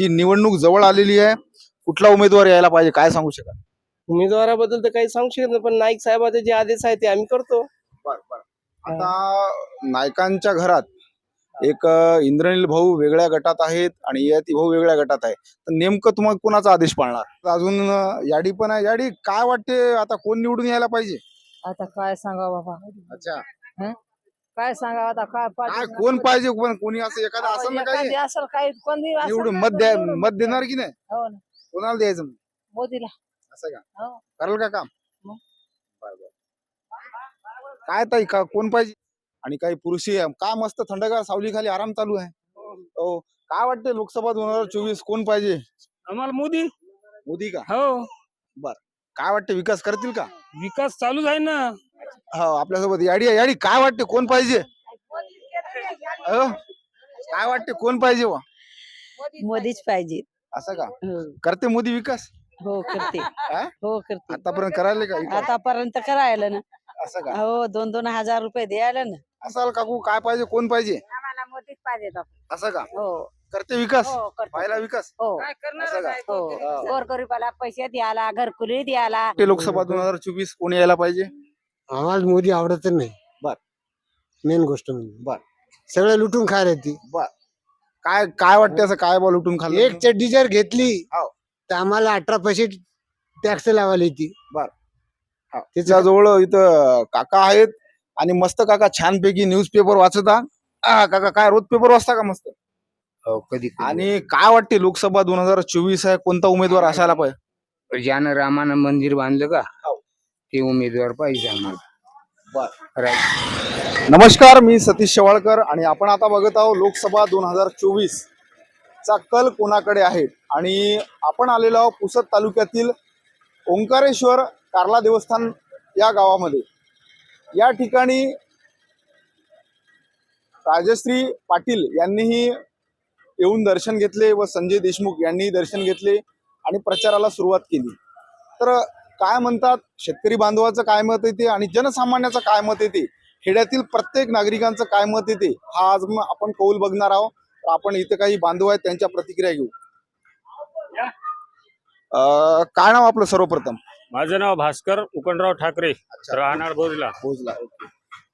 ची निवडणूक जवळ आलेली आहे. कुठला उमेदवार यायला पाहिजे काय सांगू शकाल? उमेदवाराबद्दल तर काही सांगू शकत नाही पण नाईक साहेबाचे जे आदेश आहे ते आम्ही करतो. आता नायकांच्या घरात एक इंद्रनील भाऊ वेगळ्या गटात आहेत आणि यती भाऊ वेगळ्या गटात आहे तर नेमकं तुम्हाला कोणाचा आदेश पाळणार? अजून याडी पण आहे. याडी काय वाटते आता कोण निवडून यायला पाहिजे? आता काय सांगा बाबा? अच्छा. काय सांगा आता? काय काय कोण पाहिजे कोण? कोणी असं एखादा असं ना काही? असेल काही कोणी असेल ना, मत द्या निवडून. मत देणार की नाही? हो ना. कोणाला द्यायचं मग? मोदीला. असं का? हो. कराल का काम? मग. बरं, बरं. काय ताई का कोण पाहिजे? आणि काही पुरुषी आहे. काय मस्त थंडगार सावली खाली आराम चालू आहे? हो. काय वाटते लोकसभा दोन हजार चोवीस कोण पाहिजे? आम्हाला मोदी. मोदी का? हो. काय वाटते विकास करतील का? विकास चालूच आहे ना. हो आपल्यासोबत याडी आहे. याडी काय वाटते कोण पाहिजे? हो? काय वाटते कोण पाहिजे वा मोदीच पाहिजे. असं का? हो. करते मोदी विकास? हो करते. हा? हो करते. आतापर्यंत करायला का विकास? आतापर्यंत करायला ना. असं का? हो दोन दोन हजार रुपये द्यायला ना. असाल काकू काय पाहिजे कोण पाहिजे? आम्हाला मोदीच पाहिजे असं का? हो. करते विकास? हो पाहिला विकास? हो. असं का? हो. गोरगरीबाला पैसे द्यायला घरकुली द्यायला. ते लोकसभा दोन हजार चोवीस कोण यायला पाहिजे? आम्हाला मोदी आवडत नाही. बर. मेन गोष्ट म्हणजे. बर. सगळं लुटून खायला ती काय काय वाटते असं काय बॉल उठून खाल्लं? एक चड्डी जर घेतली हो. तर आम्हाला अठरा पैसे टॅक्स लावायला ती त्याच्याजवळ इथं काका आहेत आणि मस्त काका छानपैकी न्यूज पेपर वाचता. आ, काका काय रोज पेपर वाचता का मस्त? कधी आणि काय वाटते लोकसभा दोन हजार चोवीस आहे? कोणता उमेदवार असायला पाहिजे? ज्यानं रामानं मंदिर बांधलं का? हो. ते उमेदवार पाहिजे आम्हाला. नमस्कार मी सतीश शेवाळकर आणि आपण आता बघत आहोत लोकसभा दोन हजार चोवीस चा कल कोणाकडे आहे? आणि आपण आलेलो आहोत पुसद तालुक्यातील ओंकारेश्वर कार्ला देवस्थान या गावामध्ये. या ठिकाणी राजश्री पाटील यांनीही येऊन दर्शन घेतले व संजय देशमुख यांनीही दर्शन घेतले आणि प्रचाराला सुरुवात केली. तर काय म्हणतात? शेतकरी बांधवाचं काय मत येते आणि जनसामान्याचं काय मत येते खेड्यातील प्रत्येक नागरिकांचं काय मत येते हा आज मग आपण कौल बघणार आहोत. तर आपण इथे काही बांधव आहेत त्यांच्या प्रतिक्रिया घेऊ. अं, काय नाव आपलं सर्वप्रथम? माझं नाव भास्कर उकणराव ठाकरे राहणार बोरीला. पोहोचला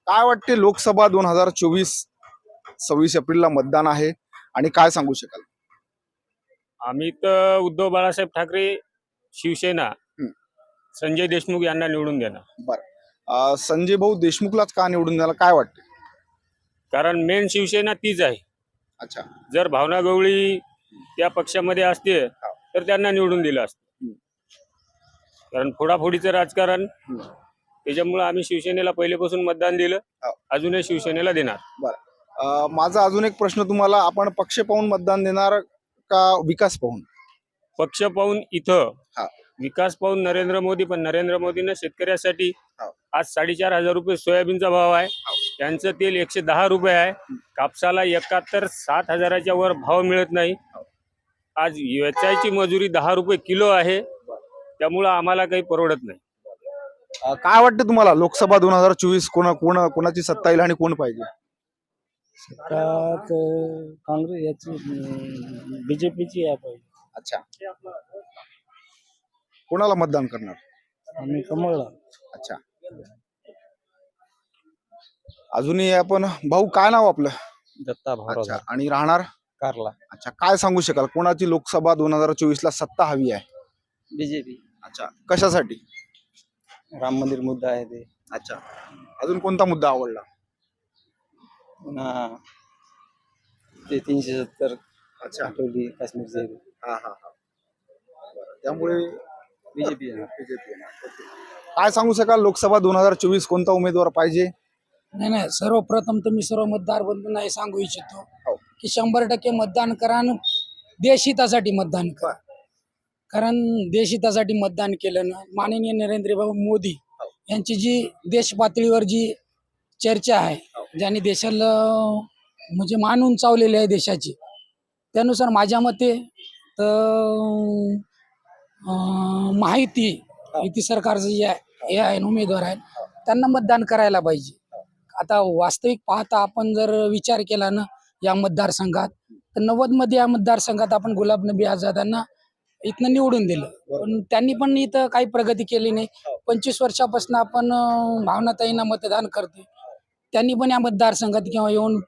काय वाटते लोकसभा दोन हजार चोवीस सव्वीस एप्रिलला मतदान आहे? आणि काय सांगू शकाल? आम्ही तर उद्धव बाळासाहेब ठाकरे शिवसेना. संजय देशमुख यांना निवडून देणार. अं, संजय भाऊ देशमुखलाच का निवडून द्यायला काय वाटते कारण मेन शिवसेना तीच आहे. अच्छा. जर भावना गवळी त्या पक्षामध्ये असते तर त्यांना निवडून दिलं असतं. कारण फोडाफोडीचं राजकारण. त्याच्यामुळे आम्ही शिवसेनेला पहिलेपासून मतदान दिलं हो. अजूनही शिवसेनेला देणार. अं, माझा अजून एक प्रश्न तुम्हाला आपण पक्ष पाहून मतदान देणार का विकास पाहून? पक्ष पाहून इथं हा. विकास पाहून नरेंद्र मोदी पण नरेंद्र मोदीनं शेतकऱ्यासाठी हा. आज साडेचार हजार रुपये सोयाबीनचा भाव आहे. त्यांचं तेल एकशे दहा रुपये आहे. कापसाला एकाहत्तर सात हजाराच्या वर भाव मिळत नाही. आज वेचायची मजुरी दहा रुपये किलो आहे. त्यामुळं आम्हाला काही परवडत नाही. अं, काय वाटतं तुम्हाला? लोकसभा दोन हजार चोवीस कोणा कोण कोणाची सत्ता येईल आणि कोण पाहिजे? काँग्रेस याची बीजेपीची आहे अच्छा. कोणाला मतदान करणार? आम्ही कमळला. अच्छा. अजूनही आपण भाऊ काय नाव आपलं? दत्ता अच्छा. आणि राहणार? कारला. अच्छा काय सांगू शकाल? कोणाची लोकसभा दोन हजार चोवीस ला सत्ता हवी आहे? बीजेपी. अच्छा कशासाठी? राम मंदिर मुद्दा आहे ते. अच्छा. अजून कोणता मुद्दा आवडला? पुन्हा ते तीनशे सत्तर अच्छा. आठवली काश्मीरचे. हा हा हा. बरं, त्यामुळे बीजेपी. काय सांगू शकाल लोकसभा दोन हजार चोवीस कोणता उमेदवार पाहिजे नाही नाही सर्वप्रथम तर मी सर्व मतदार बंधूंना हे सांगू इच्छितो हो. की शंभर टक्के मतदान करा आणि देशहितासाठी मतदान करा कारण देशहितासाठी मतदान केलं ना माननीय नरेंद्रभाऊ मोदी हो. यांची जी देश पातळीवर जी चर्चा आहे हो. ज्यांनी देशाला म्हणजे मान उंचावलेली आहे देशाची त्यानुसार माझ्या मते तर माहिती हो. युती सरकारचं जे आहे हे आहे उमेदवार आहेत त्यांना मतदान करायला पाहिजे. आता वास्तविक पाहता आपण जर विचार केला ना या मतदारसंघात तर नव्वदमध्ये या मतदारसंघात आपण गुलाब नबी आझादांना इथनं निवडून दिलं. पण त्यांनी पण इथं काही प्रगती केली नाही. पंचवीस वर्षापासून आपण भावनाताईंना मतदान करतोय. त्यांनी पण या मतदारसंघात किंवा येऊन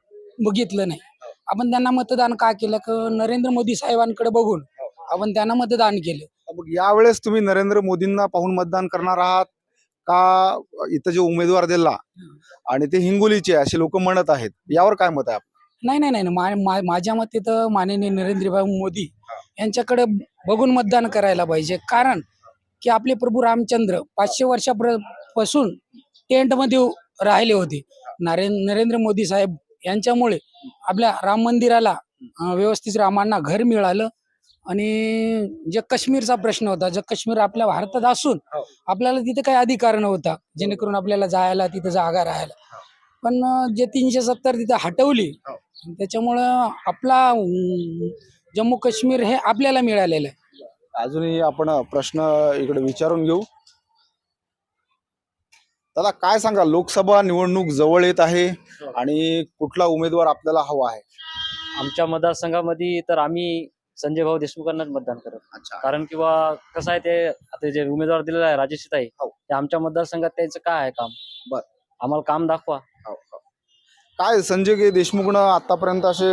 बघितलं नाही. आपण त्यांना मतदान का केलं? क नरेंद्र मोदी साहेबांकडे बघून आपण त्यांना मतदान केलं. मग यावेळेस तुम्ही नरेंद्र मोदींना पाहून मतदान करणार आहात का इथं जे उमेदवार दिला आणि ते हिंगोलीचे असे लोक म्हणत आहेत यावर काय मत आहे नाही नाही नाही नाही. मा- माझ्या मते तर माननीय नरेंद्रभाई मोदी यांच्याकडे बघून मतदान करायला पाहिजे. कारण की आपले प्रभू रामचंद्र पाचशे वर्षापासून टेंटमध्ये राहिले होते. नरेंद्र मोदी साहेब यांच्यामुळे आपल्या राम मंदिराला व्यवस्थित रामांना घर मिळालं. आणि जे काश्मीरचा प्रश्न होता जे काश्मीर आपल्या भारतात असून आपल्याला तिथे काही अधिकार नव्हता जेणेकरून आपल्याला जायला तिथे जागा राहायला. पण अं, जे तीनशे सत्तर तिथे हटवली त्याच्यामुळं आपला जम्मू काश्मीर हे आपल्याला मिळालेलं आहे. अजूनही आपण प्रश्न इकडे विचारून घेऊ. दादा काय सांगा? लोकसभा निवडणूक जवळ येत आहे आणि कुठला उमेदवार आपल्याला हवा आहे? आमच्या मतदारसंघामध्ये तर आम्ही संजय भाऊ देशमुखांनाच मतदान करत. अच्छा. कारण किंवा कसं आहे ते आता जे उमेदवार दिलेला आहे राजेश ताई हो. ते आमच्या मतदारसंघात त्यांचं काय आहे काम? बर. आम्हाला काम दाखवा. हो, हो. काय संजय गे देशमुखनं आतापर्यंत असे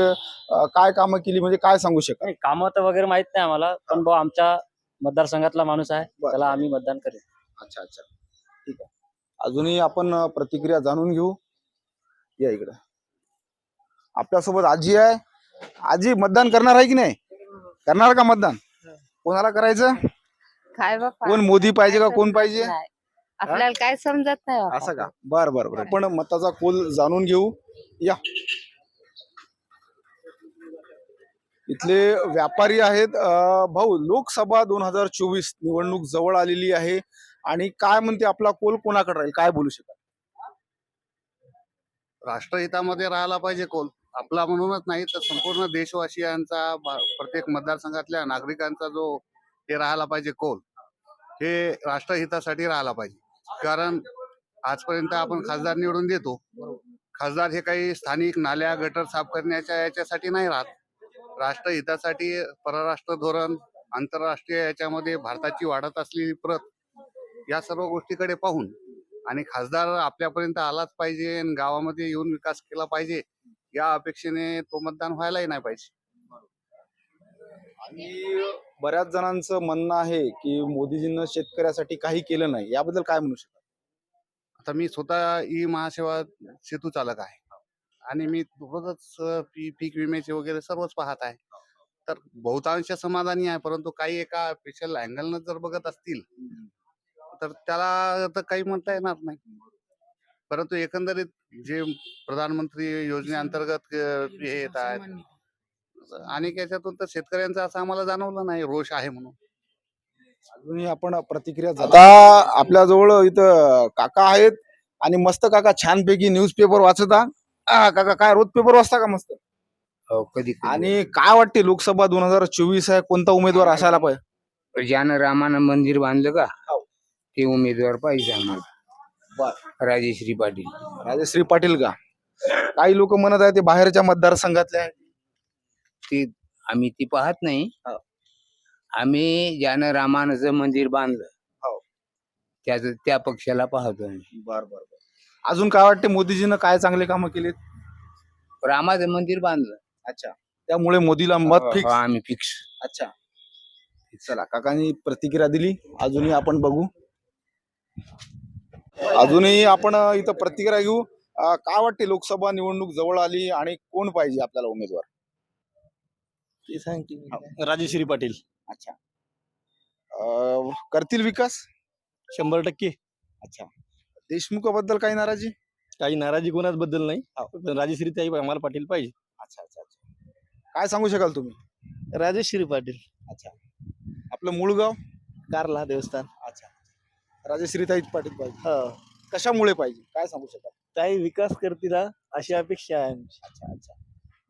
अं, काय कामं केली? म्हणजे काय सांगू शकाल नाही कामं तर वगैरे माहीत नाही आम्हाला पण भाऊ आमच्या मतदारसंघातला माणूस आहे बर. त्याला आम्ही मतदान करेल अच्छा अच्छा. ठीक आहे. अजूनही आपण अं, प्रतिक्रिया जाणून घेऊ. या इकडे. आपल्यासोबत आजी आहे. आजी मतदान करणार आहे की नाही? करणार का मतदान? कोणाला करायचं? काय बाप्पा? कोण मोदी पाहिजे का कोण पाहिजे? नाही. आपल्याला काय समजत नाही बाप्पा. असं का? बर बर बर. पण मताचा कोल जाणून घेऊ. या. इथले व्यापारी आहेत. अं, भाऊ लोकसभा दोन हजार चोवीस निवडणूक जवळ आलेली आहे. आणि काय म्हणते आपला कोल कोणाकडे राहील? काय बोलू शकाल? राष्ट्रहितामध्ये राहायला पाहिजे कोल आपला म्हणूनच नाही तर संपूर्ण देशवासियांचा प्रत्येक मतदारसंघातल्या नागरिकांचा जो हे राहायला पाहिजे कोल हे राष्ट्रहितासाठी राहायला पाहिजे. कारण आजपर्यंत आपण खासदार निवडून देतो. खासदार हे काही स्थानिक नाल्या गटर साफ करण्याच्या याच्यासाठी नाही राहत. राष्ट्रहितासाठी परराष्ट्र धोरण आंतरराष्ट्रीय याच्यामध्ये भारताची वाढत असलेली प्रत या सर्व गोष्टीकडे पाहून आणि खासदार आपल्यापर्यंत आलाच पाहिजे आणि गावामध्ये येऊन विकास केला पाहिजे या अपेक्षेने तो मतदान व्हायलाही नाही पाहिजे. आणि बऱ्याच जणांचं म्हणणं आहे की मोदीजींना शेतकऱ्यासाठी काही केलं नाही. याबद्दल काय म्हणू शकाल आता मी स्वतः ई महासेवा सेतू चालक आहे. आणि मी रोजच पी पीक विम्याचे वगैरे सर्वच पाहत आहे. तर बहुतांश समाधानी आहे परंतु काही एका स्पेशल अँगलनं जर बघत असतील तर त्याला तर काही म्हणता येणार नाही. परंतु एकंदरीत जे प्रधानमंत्री योजनेअंतर्गत हे येत आहेत. अनेक याच्यातून तर शेतकऱ्यांचं असं आम्हाला जाणवलं नाही रोष आहे म्हणून. अजूनही आपण प्रतिक्रिया आता आपल्याजवळ इथं काका आहेत आणि मस्त काका छानपैकी न्यूज पेपर वाचता आ, काका काय रोज पेपर वाचता का मस्त? हो कधी कधी. आणि काय वाटते लोकसभा दोन हजार चोवीस आहे? कोणता उमेदवार असायला पाहिजे? ज्यानं रामानं मंदिर बांधलं का? हो. ते उमेदवार पाहिजे आम्हाला. राजेश्री पाटील. राजश्री पाटील का? काही लोक म्हणत आहे ते बाहेरच्या मतदारसंघातले आहे ते आम्ही ती पाहत नाही. हो. आम्ही ज्यानं रामानं मंदिर बांधलं हो. त्याच त्या पक्षाला पाहतो आम्ही. बर बर बर. अजून काय वाटते मोदीजीनं काय चांगले कामं केलेत? रामाचं मंदिर बांधलं. अच्छा. त्यामुळे मोदीला मत हो, फिक्स हो, आम्ही फिक्स अच्छा. चला काकांनी प्रतिक्रिया दिली. अजूनही आपण बघू. अजूनही आपण इथं प्रतिक्रिया घेऊ. काय वाटते लोकसभा निवडणूक जवळ आली आणि कोण पाहिजे आपल्याला उमेदवार? राजेश्री पाटील. अच्छा. अं, करतील विकास? शंभर टक्के. अच्छा. देशमुखाबद्दल काही नाराजी? काही नाराजी कोणाच बद्दल नाही पण राजेश्री ताई आम्हाला पाटील पाहिजे. अच्छा अच्छा अच्छा. काय सांगू शकाल तुम्ही? राजेश्री पाटील. अच्छा. आपलं मूळ गाव? कारला देवस्थान. अच्छा. राजश्रीताई पाटील पाहिजे. हो. कशामुळे पाहिजे? काय सांगू शकाल? ताई विकास करतील हा, अशी अपेक्षा आहे आमची. अच्छा अच्छा.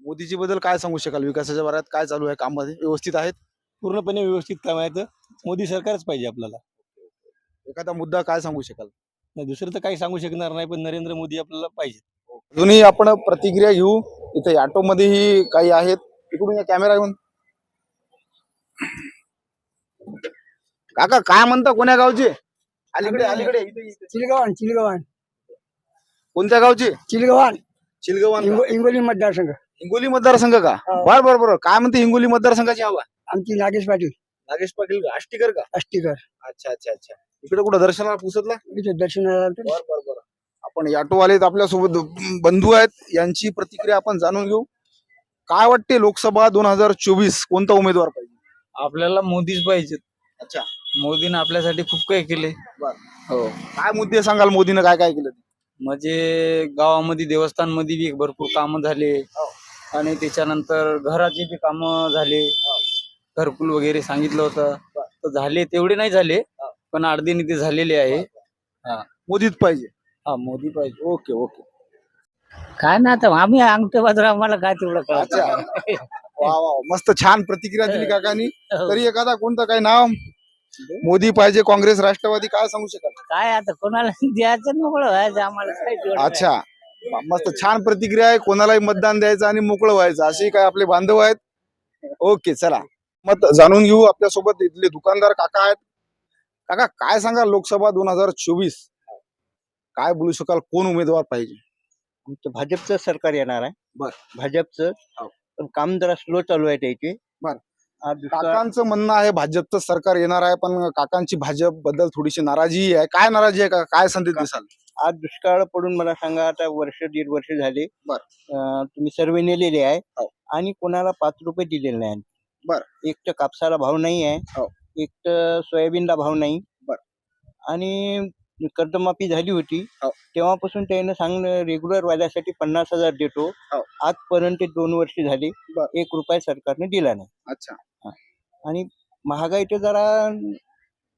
मोदीजी बद्दल काय सांगू शकाल? विकासाच्या बाऱ्यात काय चालू आहे? काममध्ये व्यवस्थित आहेत? पूर्णपणे व्यवस्थित काम आहे. तर मोदी सरकारच पाहिजे आपल्याला. एखादा मुद्दा काय सांगू शकाल? नाही दुसरं तर काही सांगू शकणार नाही पण नरेंद्र मोदी आपल्याला पाहिजे. अजूनही आपण प्रतिक्रिया घेऊ. इथे ऑटो मध्येही काही आहेत. इकडून या कॅमेरा घेऊन. काका काय म्हणता कोण्या गावचे? अलीकडे अलीकडे. इथे, इथे. चिलगवान चिलगवान कोणत्या गावचे? चिलगवान चिलगवान? हिंगोली मतदारसंघ हिंगोली मतदारसंघ का? हो. बर बर बर. काय म्हणते हिंगोली मतदारसंघाची हवा? आमची नागेश पाटील. नागेश पाटील का? आष्टीकर का? अष्टीकर अच्छा अच्छा अच्छा. इकडे कुठं दर्शनाला पुसतला? इथे दर्शनाला आलतो. बर बर बर. आपण ऑटोवाले आपल्यासोबत बंधू आहेत. यांची प्रतिक्रिया आपण जाणून घेऊ. काय वाटते लोकसभा दोन हजार चोवीस? कोणता उमेदवार पाहिजे? आपल्याला मोदीच पाहिजे अच्छा. मोदीनं आपल्यासाठी खूप काही केले हो. काय मुद्दे सांगाल मोदीनं काय काय केलं? म्हणजे गावामध्ये देवस्थानमध्ये बी भरपूर कामं झाले. आणि त्याच्यानंतर घराचे बी कामं झाले. घरकुल वगैरे सांगितलं होतं. तर झाले तेवढे नाही झाले पण अर्धे ते झालेले आहे. मोदीच पाहिजे. हा मोदी पाहिजे. Okay okay. काय ना आता आम्ही अंगठे बाजूला आम्हाला काय तेवढं अच्छा. वा वा मस्त छान प्रतिक्रिया दिली काकानी. तरी एखादा कोणतं काय नाव मोदी पाहिजे काँग्रेस राष्ट्रवादी काय सांगू शकाल? काय आता कोणाला द्यायचं मोकळं व्हायचं आम्हाला काय. अच्छा. मस्त छान प्रतिक्रिया आहे कोणालाही मतदान द्यायचं आणि मोकळं व्हायचं असे काय आपले बांधव आहेत? ओके चला. मत जाणून घेऊ आपल्यासोबत इथले दुकानदार काका आहेत. काका काय सांगा लोकसभा दोन हजार चोवीस? काय बोलू शकाल कोण उमेदवार पाहिजे? आमचं भाजपचं सरकार येणार आहे. बर. भाजपचं हो. पण काम जरा स्लो चालू आहे त्याचे. बर. काकांचं म्हणणं आहे भाजपचं सरकार येणार आहे पण काकांची भाजपबद्दल थोडीशी नाराजी आहे काय नाराजी आहे का काय संदेश दिसाल आज दुष्काळ पडून मला सांगा आता वर्ष दीड वर्ष झाले बर. तुम्ही सर्वे नेलेले आहे हो. आणि कोणाला पाच रुपये दिलेले नाही बर. एक तर कापसाला भाव नाही आहे हो. एक तर सोयाबीनला भाव नाही बर. आणि कर्जमाफी झाली होती हो. तेव्हापासून त्यानं सांगणं रेग्युलर वाल्यासाठी पन्नास हजार देतो हो. आजपर्यंत दोन वर्ष झाली बर. एक रुपया सरकारने दिला नाही अच्छा आणि महागाई तर जरा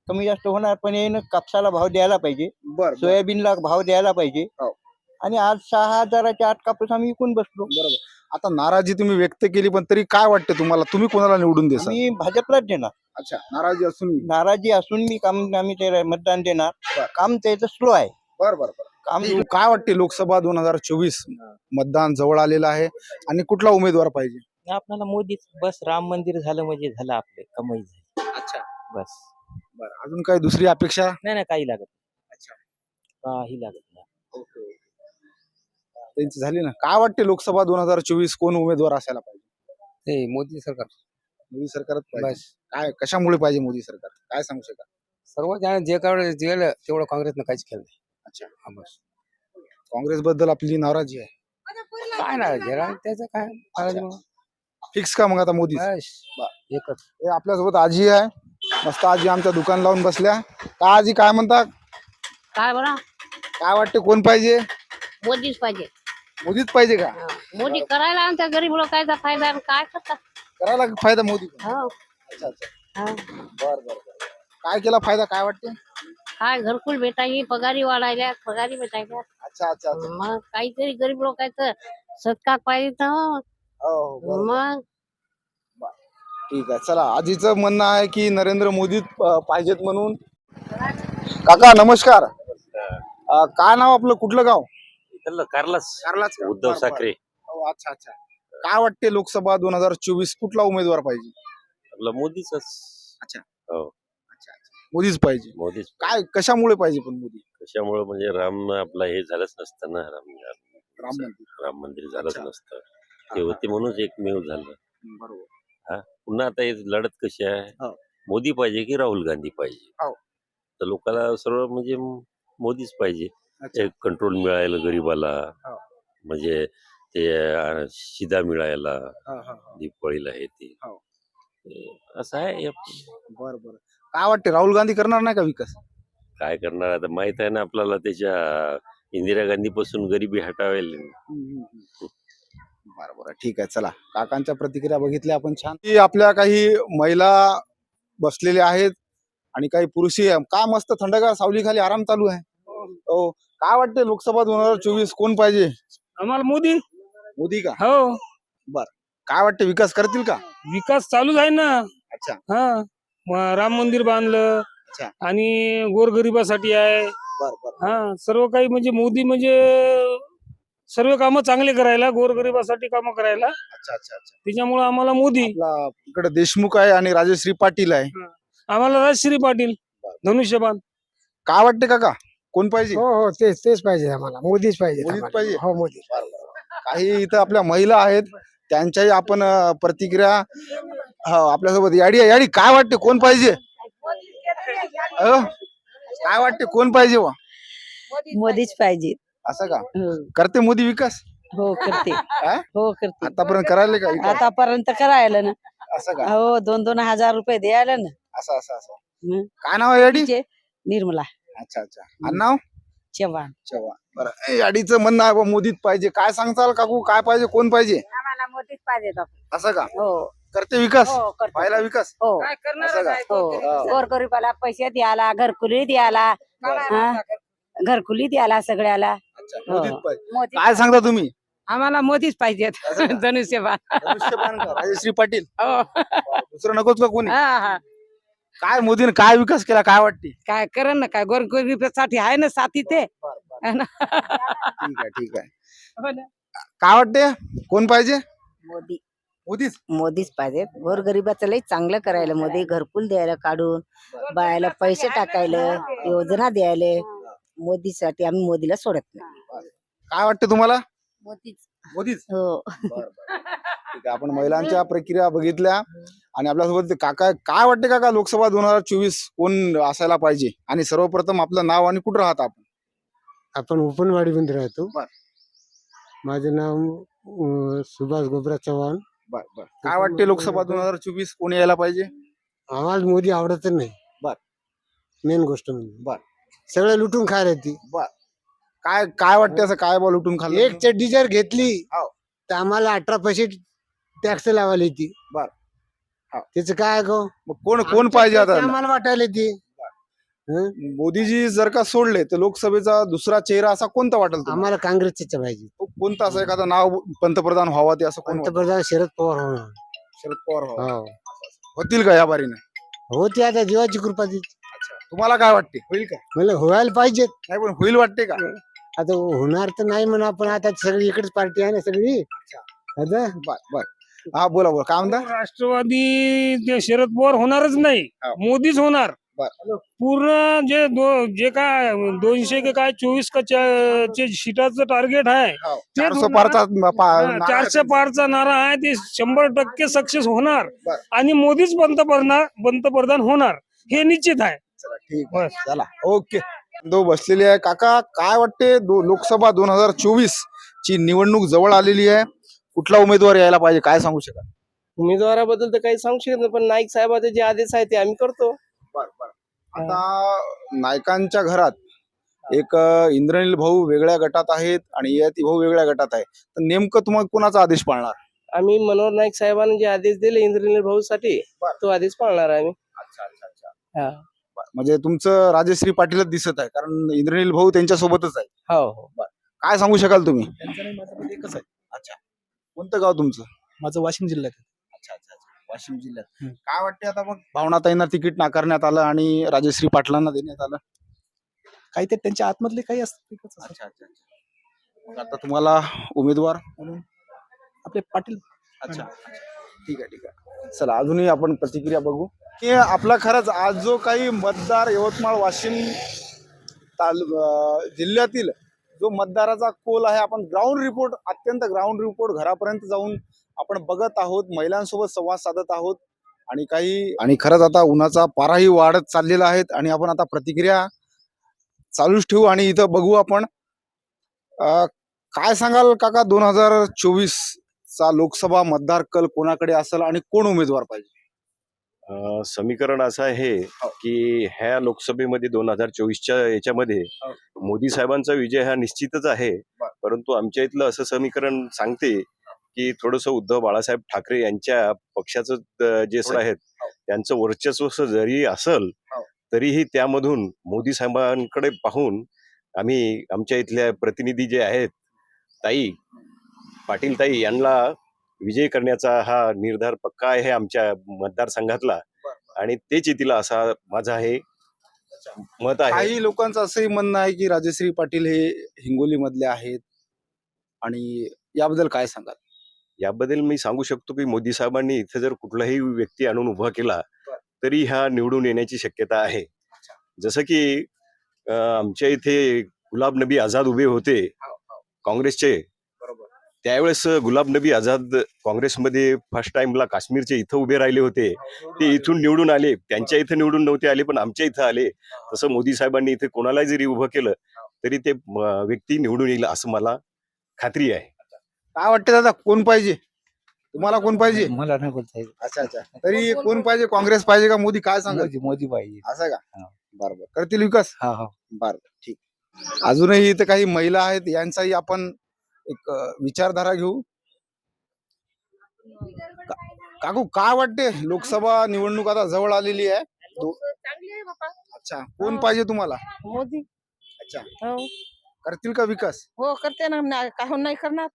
कमी जास्त होणार पण यानं कापसाला भाव द्यायला पाहिजे बर बर. सोयाबीनला भाव द्यायला पाहिजे हो. आणि आज सहा हजाराच्या आठ कापूस आम्ही विकून बसलो बरोबर आता नाराजी तुम्ही व्यक्त केली पण तरी काय वाटतं तुम्हाला? तुम्ही कोणाला निवडून देसाल? आम्ही भाजपलाच देणार. अच्छा नाराजी असून नाराजी असून मी काम आम्ही ते मतदान देणार. काम त्याचं स्लो आहे. बर बर बर. काम. काय वाटते लोकसभा दोन हजार चोवीस मतदान जवळ आलेलं आहे? आणि कुठला उमेदवार पाहिजे? आपल्याला मोदीच. बस राम मंदिर झालं म्हणजे झालं आपले. कमाई झाली. अच्छा. बस. बर. अजून काही दुसरी अपेक्षा? नाही नाही काही लागत अच्छा. काही लागत नाही. त्यांची झाली ना? काय वाटते लोकसभा दोन हजार चोवीस कोण उमेदवार असायला पाहिजे? हे मोदी सरकार. मोदी सरकारच पाहिजे. काय कशामुळे पाहिजे मोदी सरकार? काय सांगू शकाल? सर्व जण जे काय केलं तेवढं काँग्रेसनं काहीच केलं नाही. अच्छा. हा बस. काँग्रेस बद्दल आपली नाराजी आहे. काय नाही जरा त्याचं काय नाराजी मग. फिक्स का मग आता मोदी बस. एकच. हे आपल्यासोबत आजी आहे. मस्त आजी आमच्या दुकान लावून बसल्या. का आजी काय म्हणता? काय बरं? काय वाटते कोण पाहिजे? मोदीच पाहिजे. मोदीच पाहिजे का? मोदी करायला आमच्या गरीब लोकांचा फायदा आणि काय करतात करायला फायदा मोदी हो. अच्छा अच्छा. हो. बर बर बर. काय केला फायदा काय वाटते? काय घरकुल भेटायची पगारी वाढायल्या पगारी भेटायच्या अच्छा अच्छा अच्छा. मग काहीतरी गरीब लोकांचं सत्कार पाहिजे तर. हो. हो, हो, बरोबर. मग? ठीक आहे. चला आजीचं म्हणणं आहे की नरेंद्र मोदी पाहिजेत म्हणून. काका नमस्कार. अं, काय नाव आपलं? कुठलं गाव? कारलाच कारलाच का? उद्धव बरं, बरं. ठाकरे हो, अच्छा अच्छा. काय वाटते लोकसभा दोन हजार चोवीस कुठला उमेदवार पाहिजे? आपलं मोदीच अच्छा. हो. मोदीच पाहिजे. मोदीच. काय कशामुळे पाहिजे पण मोदी? कशामुळे? म्हणजे राम आपला हे झालंच नसतं ना राम राम मंदिर. राम मंदिर झालंच अच्छा. नसतं. ते होते म्हणूनच एकमेव झालं. बरोबर. पुन्हा आता हे लढत कशी आहे? हो. मोदी पाहिजे की राहुल गांधी पाहिजे? हो. तर लोकांना सर्व म्हणजे मोदीच पाहिजे. एक कंट्रोल मिळायला गरीबाला. हो. म्हणजे ते शिदा मिळायला हा, हा. दिवाळीला हे ते. हो. ते असं आहे हे. बर बर. काय वाटते राहुल गांधी करणार नाही का विकास? काय करणार? आता माहीत आहे ना आपल्याला त्याच्या इंदिरा गांधी पासून गरिबी हटावेल. बरं बरं. ठीक आहे चला. काकांच्या प्रतिक्रिया बघितल्या आपण छान. की आपल्या काही महिला बसलेल्या आहेत आणि काही पुरुषही आहे. काय मस्त थंडगार सावली खाली आराम चालू आहे. हो. काय वाटते लोकसभा दोन हजार चोवीस कोण पाहिजे? आम्हाला मोदी. मोदी का? हो. काय वाटते विकास करतील का? विकास चालूच आहे ना. अच्छा. हा. म- राम मंदिर बांधलं. अच्छा. आणि गोरगरिबासाठी आहे. बर बर हा सर्व काही म्हणजे मोदी म्हणजे सर्व कामं चांगले करायला गोरगरिबासाठी कामं करायला. अच्छा अच्छा अच्छा. त्याच्यामुळे आम्हाला मोदी. आपला इकडे देशमुख आहे आणि राजश्री पाटील आहे. आम्हाला राजश्री पाटील धनुष्यबाण. काय वाटते काका? कोण पाहिजे? हो हो तेच तेच पाहिजे आम्हाला. मोदीच पाहिजे मोदीच आम्हाला. पाहिजे? हो मोदी काही इथं आपल्या महिला आहेत त्यांच्याही आपण अं, प्रतिक्रिया हो आपल्यासोबत. याडी आहे. याडी काय वाटते? कोण पाहिजे? अं? काय वाटते? कोण पाहिजे वा मोदीच पाहिजे. असं का? करते मोदी विकास? हो करते. हा? हो करते. आतापर्यंत करायला का विकास? आतापर्यंत करायला ना. असं का? हो दोन दोन हजार रुपये द्यायला ना. असं असं असं. काय नाव आहे याडी? तिचे? निर्मला. अच्छा अच्छा. आणि नाव? चव्हाण. चव्हाण. बरं. ए, याडीचं म्हणणं आहे बा मोदीत पाहिजे. काय सांगताल काकू? काय पाहिजे? कोण पाहिजे? आम्हाला मोदीच पाहिजे असं का? हो. करते विकास? हो करते. पाहिला विकास? हो. असं का? हो. गोरगरीबाला पैसे द्यायला घरकुली द्यायला हा? घरकुली द्यायला सगळ्याला. अच्छा हो. मोदीत पाहिजे. मोदी काय सांगता तुम्ही? आम्हाला मोदीच पाहिजेत असं का? धनुष्यबाण. धनुष्यबाण का? राजश्री पाटील? हो दुसरं नकोच का कोणी? हा हा. काय मोदीने काय विकास केला काय वाटते? काय करण ना काय गोरगरिबासाठी आहे ना साथी ते. है ना? ठीक आहे ठीक आहे. हो ना. काय वाटते? कोण पाहिजे? मोदी. मोदीच. मोदीच पाहिजे. गोरगरिबाचं लई चांगलं करायला मोदी घरकुल द्यायला काढून बायाला पैसे टाकायला योजना द्यायला. मोदीसाठी आम्ही मोदीला सोडत नाही. काय वाटते तुम्हाला? मोदीच. मोदीच. हो. ठीक आहे. आपण महिलांच्या प्रक्रिया बघितल्या आणि आपल्यासोबत काका काय वाटते काका लोकसभा दोन हजार चोवीस कोण असायला पाहिजे? आणि सर्वप्रथम आपलं नाव आणि कुठं राहत आपण? आपण उपनवाडीमध्ये राहतो. बर. माझं नाव अं, सुभाष गोबरा चव्हाण. बर बर. काय वाटते लोकसभा दोन हजार चोवीस कोण यायला पाहिजे? आम्हाला मोदी आवडतच नाही. बर. मेन गोष्ट म्हणजे. बर. सगळं लुटून खायला ती काय काय वाटते असं? काय बॉल उठून खाल्लं? एक चड्डी जर घेतली हाव. तर आम्हाला अठरा पैसे टॅक्स लावायला येते. बर. त्याचं काय गो? मग कोण कोण पाहिजे आता? आम्हाला वाटायला ती मोदीजी जर का सोडले तर लोकसभेचा दुसरा चेहरा असा कोणता वाटेल तुम्हाला? आम्हाला काँग्रेसच पाहिजे. कोणता असं एखादं नाव पंतप्रधान व्हावा ते असं कोण? पंतप्रधान शरद पवार होणार. शरद पवार व्हावा. हो. होतील का या बारीने? हो ते आता जीवाची कृपा ती तुम्हाला काय वाटते? होईल का? मला व्हायला पाहिजेत. नाही पण होईल वाटते का? आता होणार तर नाही म्हणा पण आता सगळी इकडेच पार्टी आहे ना सगळी. आता? बर बर. हा बोला बोला. काय म्हणता? राष्ट्रवादी ते शरद पवार होणारच नाही हो. मोदीच होणार. बर. पूर्ण जे दो जे काय दोनशे के काय चोवीस का चे सीटाचं टार्गेट आहे हो, ते चारशे पारचा हा, चारशे आहे. पारचा नारा आहे ते शंभर टक्के सक्सेस होणार. बर. आणि मोदीच पंतप्रधान पंतप्रधान होणार हे निश्चित आहे. चला, ठीक आहे. चला ओके. दो बसलेले आहे काका. काय वाटते दो लोकसभा दोन हजार चोवीस ची निवडणूक जवळ आलेली आहे? कुठला उमेदवार यायला पाहिजे काय सांगू शकाल उमेदवाराबद्दल तर काही सांगू शकत नाही पण नाईक साहेबाचे जे आदेश आहे ते आम्ही करतो. आता नायकांच्या घरात एक इंद्रनील भाऊ वेगळ्या गटात आहेत आणि यती भाऊ वेगळ्या गटात आहे तर नेमकं तुम्हाला कोणाचा आदेश पाळणार? आम्ही मनोहर नाईक साहेबांनी जे आदेश दिले इंद्रनील भाऊ साठी बर. तो आदेश पाळणार आहे आम्ही हा. म्हणजे तुमचं राजश्री पाटीलच दिसत आहे कारण इंद्रनील भाऊ त्यांच्या सोबतच आहे. हो हो. काय सांगू शकाल तुम्ही? त्यांचं नाही माझं पण एकच आहे. अच्छा. कोणतं गाव तुमचं? माझं वाशिम जिल्ह्यात आहे. अच्छा अच्छा अच्छा. वाशिम जिल्ह्यात. हम्म. काय वाटते आता मग? भावनाताईंना तिकीट नाकारण्यात आलं आणि राजश्री पाटलांना देण्यात आलं. काही ते त्यांच्या आतमधले काही असतात. अच्छा अच्छा अच्छा. मग आता तुम्हाला उमेदवार म्हणून? आपले पाटील. अच्छा ठीक आहे ठीक आहे. चला अजूनही आपण प्रतिक्रिया बघू. की आपला खरंच आज जो काही मतदार यवतमाळ वाशिम तालु अं, जिल्ह्यातील जो मतदाराचा कोल आहे आपण ग्राउंड रिपोर्ट अत्यंत ग्राउंड रिपोर्ट घरापर्यंत जाऊन आपण बघत आहोत महिलांसोबत संवाद साधत आहोत आणि काही आणि खरंच आता उन्हाचा पाराही वाढत चाललेला आहे आणि आपण आता प्रतिक्रिया चालूच ठेवू आणि इथं बघू आपण. काय सांगाल काका दोन हजार चोवीस चा लोकसभा मतदार कल कोणाकडे असेल आणि कोण उमेदवार पाहिजे? अ, समीकरण असं आहे की ह्या लोकसभेमध्ये दोन हजार चोवीसच्या याच्यामध्ये मोदी साहेबांचा विजय हा निश्चितच आहे. परंतु आमच्या इथलं असं समीकरण सांगते की थोडंसं उद्धव बाळासाहेब ठाकरे यांच्या पक्षाचं अ, जे थोडं- आहेत त्यांचं वर्चस्व जरी असल तरीही त्यामधून मोदी साहेबांकडे पाहून आम्ही आमच्या इथल्या प्रतिनिधी जे आहेत ताई पाटील ताई यांना विजय करण्याचा हा निर्धार पक्का आहे आमच्या मतदारसंघातला. आणि तेच येतील असा माझा हे मत आहे. काही लोकांचं असंही म्हणणं आहे की राजश्री पाटील हे हिंगोली मधले आहेत. आणि याबद्दल काय सांगाल? याबद्दल मी सांगू शकतो की मोदी साहेबांनी इथे जर कुठलाही व्यक्ती आणून उभा केला तरी ह्या निवडून येण्याची शक्यता आहे. जसं की आमच्या इथे गुलाब नबी आझाद उभे होते. काँग्रेसचे. त्यावेळेस गुलाब नबी आझाद काँग्रेसमध्ये फर्स्ट टाइमला काश्मीरचे इथं उभे राहिले होते. ते इथून निवडून आले. त्यांच्या इथं निवडून नव्हते आले पण आमच्या इथं आले. तसं मोदी साहेबांनी इथे कोणालाही जरी उभं केलं तरी ते व्यक्ती निवडून येईल असं मला खात्री आहे. काय वाटते दादा? कोण पाहिजे? तुम्हाला कोण पाहिजे? मला नाही बोलता येत अच्छा अच्छा. तरी कोण पाहिजे? काँग्रेस पाहिजे का मोदी? काय सांगाल? मोदी मोदी पाहिजे. असं का? हा. बरोबर करतील विकास? हा हा. बरं ठीक. अजूनही इथे काही महिला आहेत यांचाही आपण एक विचारधारा घेऊ? काकू काय वाटते लोकसभा निवडणूक आता जवळ आलेली आहे? अच्छा कोण पाहिजे तुम्हाला? मोदी. अच्छा. हो. करतील का विकास? हो करते ना. काहून नाही करणार.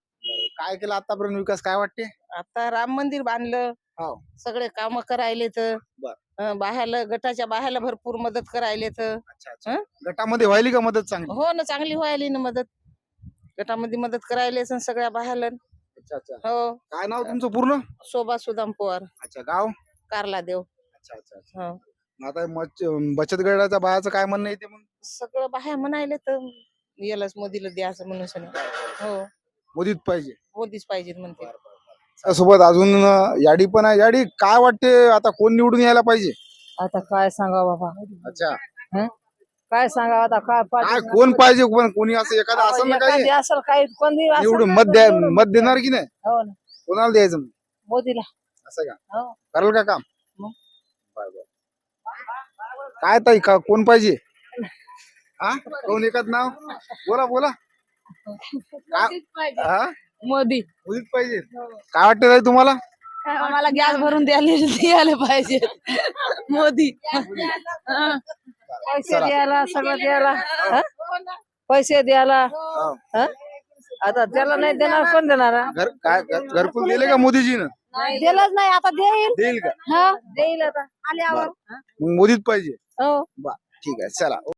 काय केलं आतापर्यंत विकास? काय वाटते? आता राम मंदिर बांधलं. हो. सगळे काम करायले तर गटाच्या बाह्याला भरपूर मदत करायले तर? गटामध्ये व्हायली का मदत चांगली? हो ना चांगली व्हायली ना मदत. गटामध्ये मदत करायले सण सगळ्या बाह्याला. अच्छा अच्छा. हो. काय नाव तुमचं पूर्ण? शोभा सुदाम पवार. अच्छा गाव? कारला देव. अच्छा अच्छा अच्छा. हो. मग आता मच- बचत गटाच्या बायाचं काय म्हणणं येते मग? सगळं बाह्या म्हणायले तर यालाच मोदीला द्यायचं म्हणून सण हो. मोदीत पाहिजे. मोदीच पाहिजे म्हणते. सोबत अजून अ, याडी पण आहे. याडी काय वाटते आता कोण निवडून यायला पाहिजे? आता काय सांगा बाबा? अच्छा. काय सांगा आता? काय काय कोण पाहिजे? कोण कोणी असं एखादा असं ना काही? असेल काही कोणी असेल ना मत द्या निवडून. मत देणार की नाही? हो ना. कोणाला द्यायचं मग? मोदीला. असं का? हो. कराल का काम? मग. बरं, बरं. काय ताई का कोण पाहिजे? हा? कोण एकाच नाव? बोला बोला. काय हा? मोदी. मोदीत पाहिजे. काय वाटतं ताई तुम्हाला? आम्हाला गॅस भरून द्यायला द्यायला पाहिजे. मोदी. हं. पैसे. द्यायला सगळं द्यायला हं? पैसे द्यायला हं? आता त्याला नाही देणार कोण देणार हं? घर काय घर- घरकुल दिले का मोदीजीनं? दिलंच नाही आता देईल. देईल का? हा? देईल आता. आल्यावर. मग मोदीत पाहिजे. हो. बा ठीक आहे चला.